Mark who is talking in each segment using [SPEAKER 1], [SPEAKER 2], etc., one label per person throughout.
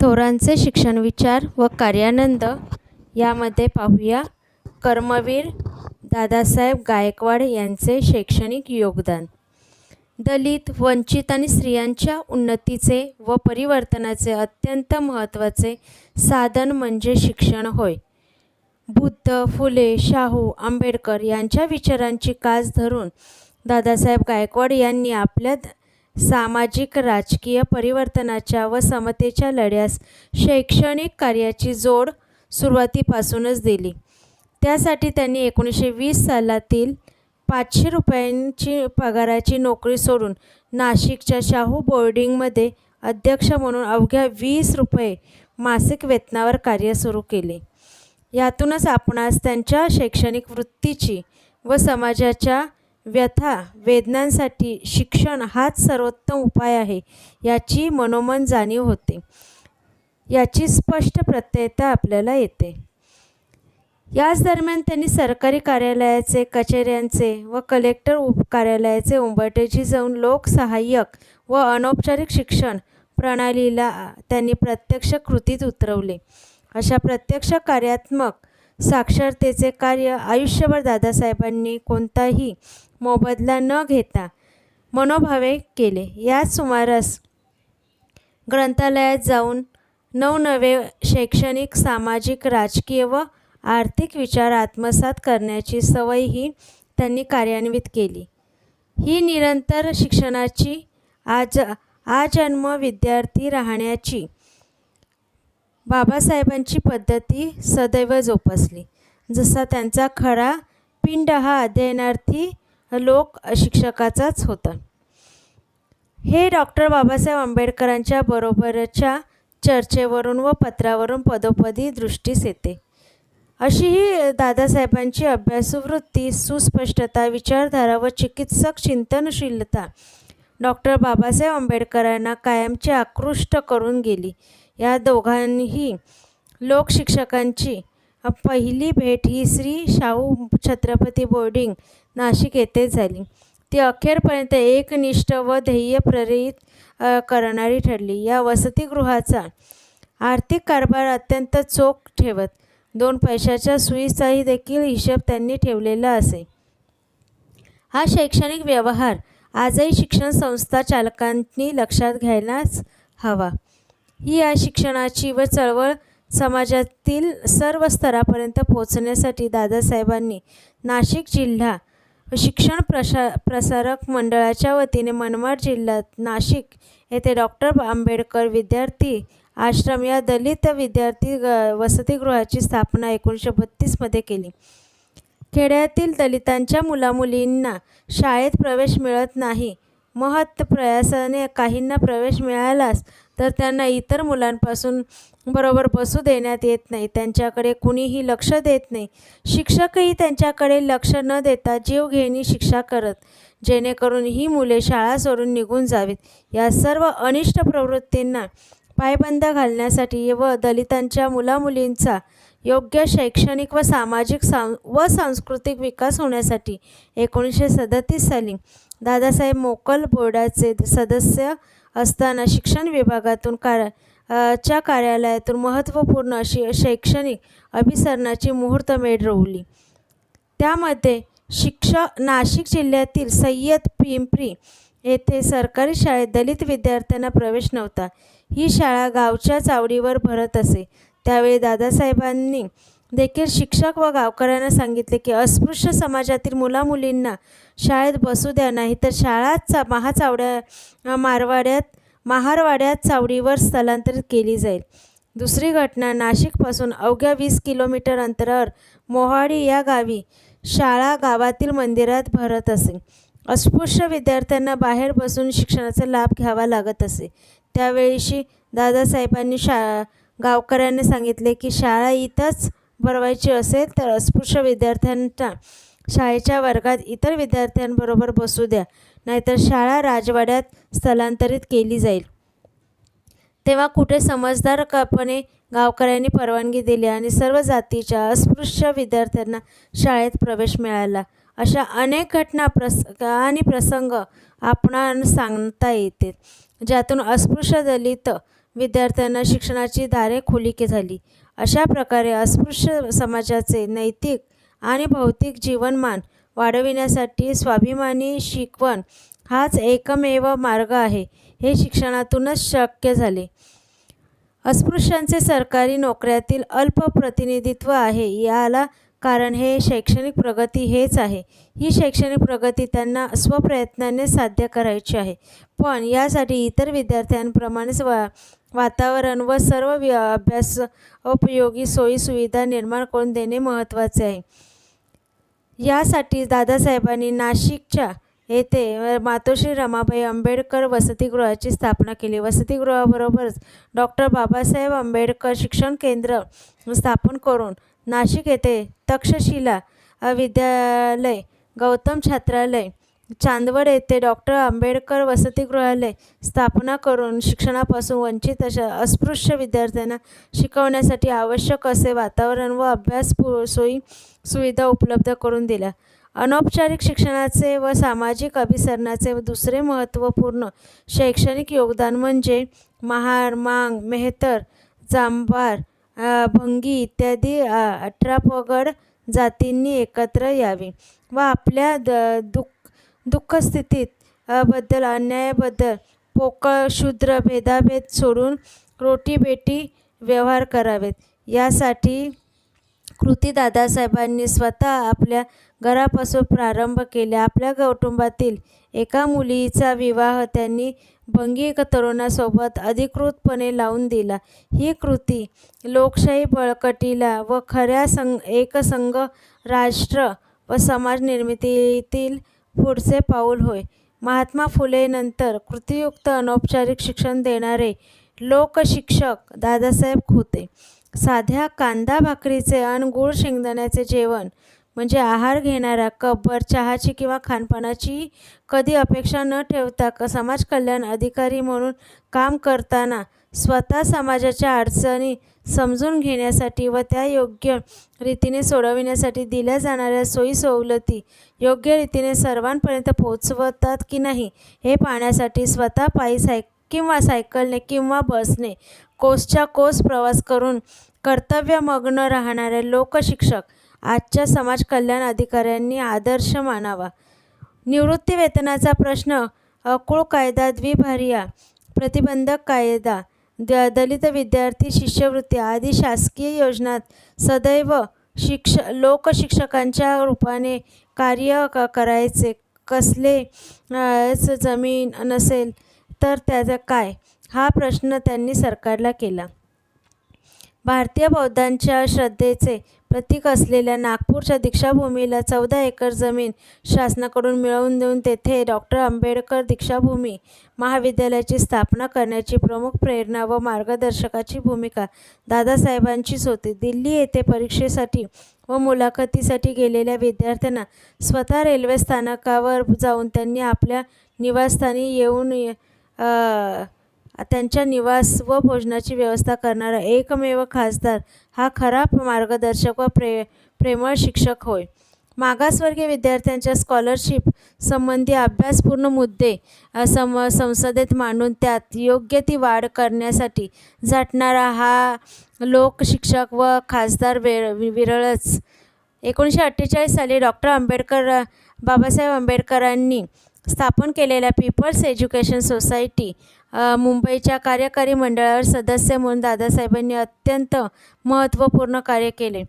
[SPEAKER 1] थोरांचे शिक्षण विचार व कार्यानंद यामध्ये पाहूया. कर्मवीर दादासाहेब गायकवाड यांचे शैक्षणिक योगदान. दलित वंचित आणि स्त्रियांच्या उन्नतीचे व परिवर्तनाचे अत्यंत महत्त्वाचे साधन म्हणजे शिक्षण होय. बुद्ध फुले शाहू आंबेडकर यांच्या विचारांची कास धरून दादासाहेब गायकवाड यांनी आपल्या सामाजिक राजकीय परिवर्तनाच्या व समतेच्या लढ्यास शैक्षणिक कार्याची जोड सुरुवातीपासूनच दिली. त्यासाठी त्यांनी एकोणीसशे वीस सालातील पाचशे रुपयांची पगाराची नोकरी सोडून नाशिकच्या शाहू बोर्डिंगमध्ये अध्यक्ष म्हणून अवघ्या वीस रुपये मासिक वेतनावर कार्य सुरू केले. यातूनच आपणास त्यांच्या शैक्षणिक वृत्तीची व समाजाच्या व्यथा वेदनांसाठी शिक्षण हाच सर्वोत्तम उपाय आहे याची मनोमन जाणीव होते. याची स्पष्ट प्रत्ययता आपल्याला येते. याच दरम्यान त्यांनी सरकारी कार्यालयाचे कचेऱ्यांचे व कलेक्टर उप कार्यालयाचे उंबरठ्याची जाऊन लोकसहाय्यक व अनौपचारिक शिक्षण प्रणालीला त्यांनी प्रत्यक्ष कृतीत उतरवले. अशा प्रत्यक्ष कार्यात्मक साक्षरतेचे कार्य आयुष्यभर दादासाहेबांनी कोणताही मोबदला न घेता मनोभावे केले. याच सुमारास ग्रंथालयात जाऊन नवनवे शैक्षणिक सामाजिक राजकीय व आर्थिक विचार आत्मसात करण्याची सवय ही त्यांनी कार्यान्वित केली. ही निरंतर शिक्षणाची आज आजन्म विद्यार्थी राहण्याची बाबासाहेबांची पद्धती सदैव जोपासली. जसा त्यांचा खरा पिंड हा अध्ययनार्थी लोक शिक्षकाचाच होता. हे डॉक्टर बाबासाहेब आंबेडकरांच्या बरोबरच्या चर्चेवरून व पत्रावरून पदोपदी दृष्टीस येते. अशी ही दादासाहेबांची अभ्यासवृत्ती सुस्पष्टता विचारधारा व चिकित्सक चिंतनशीलता डॉक्टर बाबासाहेब आंबेडकरांना कायमची आकृष्ट करून गेली. या दोघांनीही लोकशिक्षकांची पहिली भेट ही श्री शाहू छत्रपती बोर्डिंग नाशिक येथे झाली. ती अखेरपर्यंत एकनिष्ठ व ध्येय प्रेरित करणारी ठरली. या वसतिगृहाचा आर्थिक कारभार अत्यंत चोख ठेवत दोन पैशाच्या सुईचाही देखील हिशेब त्यांनी ठेवलेला असे. हा शैक्षणिक व्यवहार आजही शिक्षण संस्था चालकांनी लक्षात घ्यायलाच हवा. ही या शिक्षणाची व चळवळ समाजातील सर्व स्तरापर्यंत पोहोचण्यासाठी दादासाहेबांनी नाशिक जिल्हा शिक्षण प्रशा प्रसारक मंडळाच्या वतीने मनमाड जिल्ह्यात नाशिक येथे डॉक्टर आंबेडकर विद्यार्थी आश्रम या दलित विद्यार्थी ग वसतिगृहाची स्थापना एकोणीसशे बत्तीसमध्ये केली. खेड्यातील दलितांच्या मुलामुलींना शाळेत प्रवेश मिळत नाही. महत् प्रयासाने काहींना प्रवेश मिळालाच तर त्यांना इतर मुलांपासून बरोबर बसू देण्यात येत नाही. त्यांच्याकडे कुणीही लक्ष देत नाही. शिक्षकही त्यांच्याकडे लक्ष न देता जीवघेणी शिक्षा करत जेणेकरून ही मुले शाळा सोडून निघून जावीत. या सर्व अनिष्ट प्रवृत्तींना पायबंद घालण्यासाठी व दलितांच्या मुलामुलींचा योग्य शैक्षणिक व सामाजिक सां व सांस्कृतिक विकास होण्यासाठी एकोणीसशे सदतीस साली दादासाहेब मोकल बोर्डाचे सदस्य असताना शिक्षण विभागातून कार च्या कार्यालयातून महत्त्वपूर्ण अशी शैक्षणिक अभिसरणाची मुहूर्तमेढ रोवली. त्यामध्ये शिक्षा नाशिक जिल्ह्यातील सय्यद पिंपरी येथे सरकारी शाळेत दलित विद्यार्थ्यांना प्रवेश नव्हता. ही शाळा गावच्या चावडीवर भरत असे. त्यावेळी दादासाहेबांनी देखील शिक्षक व गावकऱ्यांना सांगितले की अस्पृश्य समाजातील मुलामुलींना शाळेत बसू द्या नाही तर शाळाच चा महाचावड्या मारवाड्यात महारवाड्यात चावडीवर स्थलांतरित केली जाईल. दुसरी घटना नाशिकपासून अवघ्या वीस किलोमीटर अंतरावर मोहाडी या गावी शाळा गावातील मंदिरात भरत असे. अस्पृश्य विद्यार्थ्यांना बाहेर बसून शिक्षणाचा लाभ घ्यावा लागत असे. त्यावेळीशी दादासाहेबांनी शा गावकऱ्यांनी सांगितले की शाळा इथंच भरवायची असेल तर अस्पृश्य विद्यार्थ्यांना शाळेच्या वर्गात इतर विद्यार्थ्यांबरोबर बसू द्या. नाहीतर शाळा राजवाड्यात स्थलांतरित केली जाईल. तेव्हा कुठे समजदारपणे गावकऱ्यांनी परवानगी दिली आणि सर्व जातीच्या अस्पृश्य विद्यार्थ्यांना शाळेत प्रवेश मिळाला. अशा अनेक घटना प्रस आणि प्रसंग आपणाला सांगता येते ज्यातून अस्पृश्य दलित विद्यार्थ्यांना शिक्षणाची दारे खुली झाली. अशा प्रकारे अस्पृश्य समाजाचे नैतिक आणि भौतिक जीवनमान वाढविण्यासाठी स्वाभिमानी शिकवण हाच एकमेव मार्ग आहे. हे शिक्षणातूनच शक्य झाले. अस्पृश्यांचे सरकारी नोकऱ्यातील अल्प प्रतिनिधित्व आहे. याला कारण हे शैक्षणिक प्रगती हेच आहे. ही शैक्षणिक प्रगती त्यांना स्वप्रयत्नाने साध्य करायची आहे. पण यासाठी इतर विद्यार्थ्यांप्रमाणेच वा वातावरण व सर्व वि अभ्यास उपयोगी सोयीसुविधा निर्माण करून देणे महत्त्वाचे आहे. यासाठी दादासाहेबांनी नाशिकच्या येथे मातोश्री रमाबाई आंबेडकर वसतिगृहाची स्थापना केली. वसतिगृहाबरोबरच डॉक्टर बाबासाहेब आंबेडकर शिक्षण केंद्र स्थापन करून नाशिक येथे तक्षशिला विद्यालय गौतम छात्रालय चांदवड येथे डॉक्टर आंबेडकर वसतिगृहालय स्थापना करून शिक्षणापासून वंचित अशा अस्पृश्य विद्यार्थ्यांना शिकवण्यासाठी आवश्यक असे वातावरण व अभ्यास पु सोयी सुविधा उपलब्ध करून दिल्या. अनौपचारिक शिक्षणाचे व सामाजिक अभिसरणाचे दुसरे महत्त्वपूर्ण शैक्षणिक योगदान म्हणजे महार मांग मेहतर जांभार भंगी इत्यादी अठरा पगड जातींनी एकत्र यावे व आपल्या द दुःख दुःखस्थितीत बद्दल अन्यायाबद्दल पोकळ शूद्र भेदाभेद सोडून रोटीबेटी व्यवहार करावेत. यासाठी कृती दादासाहेबांनी स्वतः आपल्या घरापासून प्रारंभ केले. आपल्या कुटुंबातील एका मुलीचा विवाह त्यांनी भंगी तरुणासोबत अधिकृतपणे लावून दिला. ही कृती लोकशाही बळकटीला व खऱ्या संघ एकसंघ राष्ट्र व समाज निर्मितीतील पुढचे पाऊल होय. महात्मा फुलेनंतर कृतीयुक्त अनौपचारिक शिक्षण देणारे लोकशिक्षक दादासाहेब होते साध्या कांदा भाकरीचे आणि गूळ शेंगदाण्याचे जेवण म्हणजे आहार घेणारा कपभर चहाची किंवा खानपानाची कधी अपेक्षा न ठेवता क समाज कल्याण अधिकारी म्हणून काम करताना स्वतः समाजाच्या अडचणी समजून घेण्यासाठी व त्या योग्य रीतीने सोडविण्यासाठी दिल्या जाणाऱ्या सोयी सवलती योग्य रीतीने सर्वांपर्यंत पोहोचवतात की नाही हे पाहण्यासाठी स्वतः पायी साय किंवा सायकलने किंवा बसने कोसच्या कोस प्रवास करून कर्तव्यमग्न राहणारे लोकशिक्षक आजच्या समाज कल्याण अधिकाऱ्यांनी आदर्श मानावा. निवृत्ती वेतनाचा प्रश्न अकुळ कायदा द्विभार्या प्रतिबंधक कायदा द दलित विद्यार्थी शिष्यवृत्ती आदी शासकीय योजनात सदैव शिक्ष लोकशिक्षकांच्या रूपाने कार्य क करायचे. कसले जमीन नसेल तर त्याचा काय? हा प्रश्न त्यांनी सरकारला केला. भारतीय बौद्धांच्या श्रद्धेचे प्रतीक असलेल्या नागपूरच्या दीक्षाभूमीला चौदा एकर जमीन शासनाकडून मिळवून देऊन तेथे डॉक्टर आंबेडकर दीक्षाभूमी महाविद्यालयाची स्थापना करण्याची प्रमुख प्रेरणा व मार्गदर्शकाची भूमिका दादासाहेबांचीच होती. दिल्ली येथे परीक्षेसाठी व मुलाखतीसाठी गेलेल्या विद्यार्थ्यांना स्वतः रेल्वे स्थानकावर जाऊन त्यांनी आपल्या निवासस्थानी येऊन त्यांच्या निवास व भोजनाची व्यवस्था करणारा एकमेव खासदार हा खरा मार्गदर्शक व प्रे प्रेमळ शिक्षक होय. मागासवर्गीय विद्यार्थ्यांच्या स्कॉलरशिप संबंधी अभ्यासपूर्ण मुद्दे सम संसदेत मांडून त्यात योग्य ती वाढ करण्यासाठी झटणारा हा लोकशिक्षक व खासदार वेळ विरळच. एकोणीसशे अठ्ठेचाळीस साली डॉक्टर आंबेडकर बाबासाहेब आंबेडकरांनी स्थापन केलेल्या पीपल्स एज्युकेशन सोसायटी मुंबईच्या कार्यकारी मंडळावर सदस्य म्हणून दादासाहेबांनी अत्यंत महत्त्वपूर्ण कार्य केले.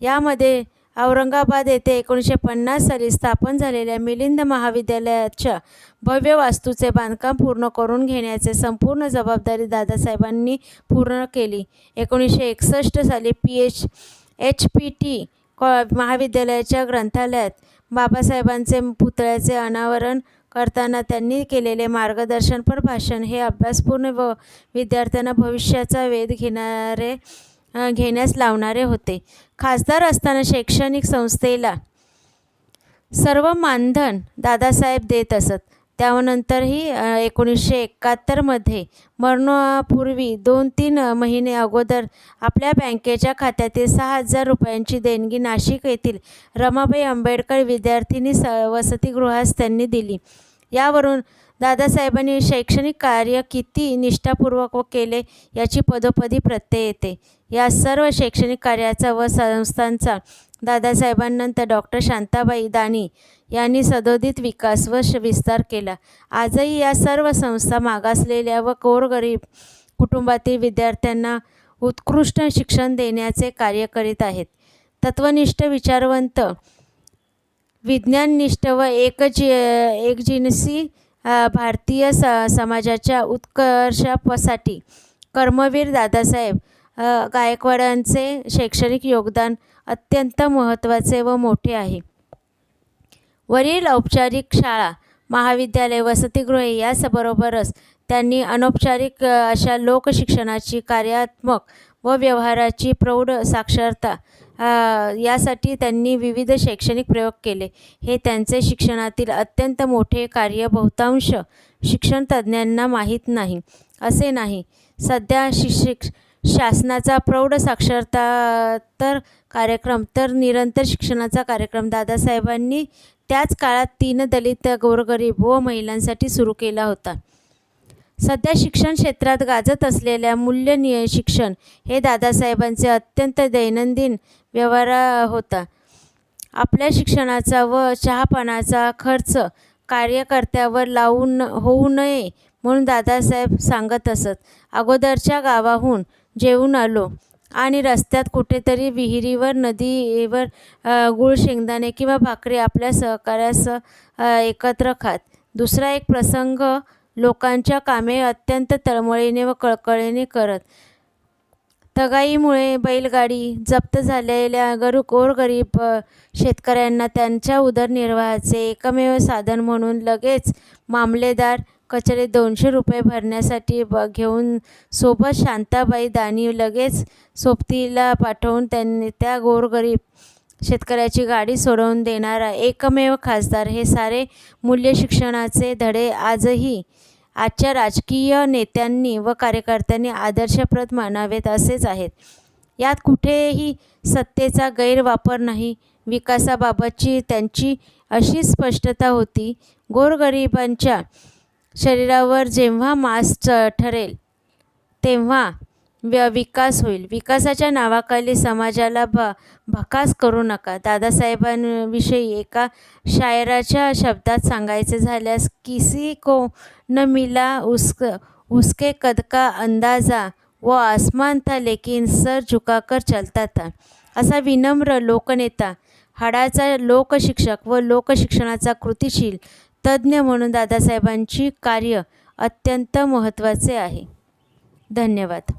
[SPEAKER 1] यामध्ये औरंगाबाद येथे एकोणीसशे पन्नास साली स्थापन झालेल्या मिलिंद महाविद्यालयाच्या भव्य वास्तूचे बांधकाम पूर्ण करून घेण्याचे संपूर्ण जबाबदारी दादासाहेबांनी पूर्ण केली. एकोणीसशे एकसष्ट साली P H H P T कॉ महाविद्यालयाच्या ग्रंथालयात बाबासाहेबांचे पुतळ्याचे अनावरण करताना त्यांनी केलेले मार्गदर्शनपर भाषण. हे अभ्यासपूर्ण व विद्यार्थ्यांना भविष्याचा वेध घेणारे घेण्यास लावणारे होते. खासदार असताना शैक्षणिक संस्थेला सर्व मानधन दादासाहेब देत असत. त्यानंतरही एकोणीसशे एकाहत्तरमध्ये मरणापूर्वी दोन तीन महिने अगोदर आपल्या बँकेच्या खात्यातील सहा हजार रुपयांची देणगी नाशिक येथील रमाबाई आंबेडकर विद्यार्थिनी स वसतिगृहास त्यांनी दिली. यावरून दादासाहेबांनी शैक्षणिक कार्य किती निष्ठापूर्वक व केले याची पदोपदी प्रत्यय येते. या सर्व शैक्षणिक कार्याचा व संस्थांचा दादासाहेबांनंतर डॉक्टर शांताबाई दानी यांनी सदोदित विकास व श विस्तार केला. आजही या सर्व संस्था मागासलेल्या व कोरगरीब कुटुंबातील विद्यार्थ्यांना उत्कृष्ट शिक्षण देण्याचे कार्य करीत आहेत. तत्वनिष्ठ विचारवंत विज्ञाननिष्ठ व एकजी एकजिनसी भारतीय स समाजाच्या उत्कर्षासाठी कर्मवीर दादासाहेब गायकवाडांचे शैक्षणिक योगदान अत्यंत महत्त्वाचे व मोठे आहे. वरील औपचारिक शाळा महाविद्यालय वसतिगृहे याचबरोबरच त्यांनी अनौपचारिक अशा लोकशिक्षणाची कार्यात्मक व व्यवहाराची प्रौढ साक्षरता यासाठी त्यांनी विविध शैक्षणिक प्रयोग केले. हे त्यांचे शिक्षणातील अत्यंत मोठे कार्य बहुतांश शिक्षणतज्ज्ञांना माहीत नाही. असे नाही. सध्या शिक्षिक शासनाचा प्रौढ साक्षरता तर कार्यक्रम तर निरंतर शिक्षणाचा कार्यक्रम दादासाहेबांनी त्याच काळात तीन दलित गोरगरीब व महिलांसाठी सुरू केला होता. सध्या शिक्षण क्षेत्रात गाजत असलेल्या मूल्यनि शिक्षण हे दादासाहेबांचे अत्यंत दैनंदिन व्यवहार होता. आपल्या शिक्षणाचा व चहापानाचा खर्च कार्यकर्त्यावर लावून होऊ नये म्हणून दादासाहेब सांगत असत. अगोदरच्या गावाहून जेवून आलो. आणि रस्त्यात कुठेतरी विहिरीवर नदीवर गुळ गूळ शेंगदाणे किंवा भाकरी आपल्या सहकाऱ्यास एकत्र खात. दुसरा एक प्रसंग लोकांच्या कामे अत्यंत तळमळीने व कळकळीने करत. तगाईमुळे बैलगाडी जप्त झालेल्या गरु गोरगरीब शेतकऱ्यांना त्यांच्या उदरनिर्वाहाचे एकमेव साधन म्हणून लगेच मामलेदार कचरे दोनशे रुपये भरण्यासाठी ब घेऊन सोबत शांताबाई दानी लगेच सोबतीला पाठवून त्यांनी त्या गोरगरीब शेतकऱ्याची गाडी सोडवून देणारा एकमेव खासदार हे सारे मूल्य शिक्षणाचे धडे आजही आजच्या राजकीय नेत्यांनी व कार्यकर्त्यांनी आदर्शप्रद मानावेत असेच आहेत. यात कुठेही सत्तेचा गैरवापर नाही. विकासाबाबतची त्यांची अशी स्पष्टता होती. गोरगरिबांच्या शरीरावर जेव्हा मांस ठरेल तेव्हा व्य विकास होईल. विकासाच्या नावाखाली समाजाला भ भकास करू नका. दादासाहेबांविषयी एका शायराच्या शब्दात सांगायचे झाल्यास किसी को न मिला उसक उसके कद का अंदाजा. व आसमान था लेकिन सर झुकाकर चलता था. असा विनम्र लोकनेता हाडाचा लोकशिक्षक व लोकशिक्षणाचा कृतिशील तज्ज्ञ म्हणून दादासाहेबांची कार्य अत्यंत महत्त्वाचे आहे. धन्यवाद.